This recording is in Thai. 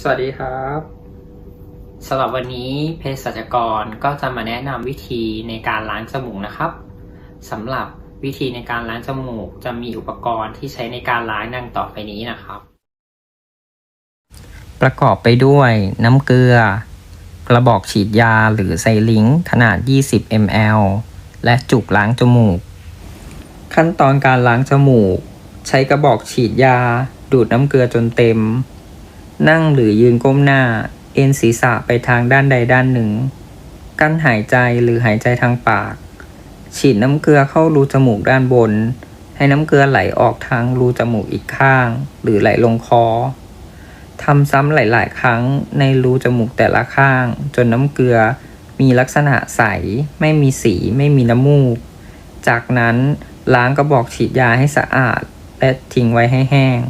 สวัสดีครับสำหรับวันนี้เภสัชกรก็จะมาแนะนำวิธีในการล้างจมูกนะครับสำหรับวิธีในการล้างจมูก จะมีอุปกรณ์ที่ใช้ในการล้างดังต่อไปนี้นะครับ ประกอบไปด้วยน้ำเกลือ กระบอกฉีดยาหรือไซลิงขนาด 20 ml และจุกล้างจมูก ขั้นตอนการล้างจมูก ใช้กระบอกฉีดยา ดูดน้ำเกลือจนเต็ม นั่งหรือยืนก้มหน้า เอ็นศีรษะไปทางด้านใดด้านหนึ่ง กั้นหายใจหรือหายใจทางปาก ฉีดน้ำเกลือเข้ารูจมูกด้านบน ให้น้ำเกลือไหลออกทางรูจมูกอีกข้าง หรือไหลลงคอทำซ้ำหลาย ๆ ครั้งในรูจมูกแต่ละข้าง จนน้ำเกลือมีลักษณะใส ไม่มีสีไม่มีน้ำมูก จากนั้นล้างกระบอกฉีดยาให้สะอาด และทิ้งไว้ให้แห้ง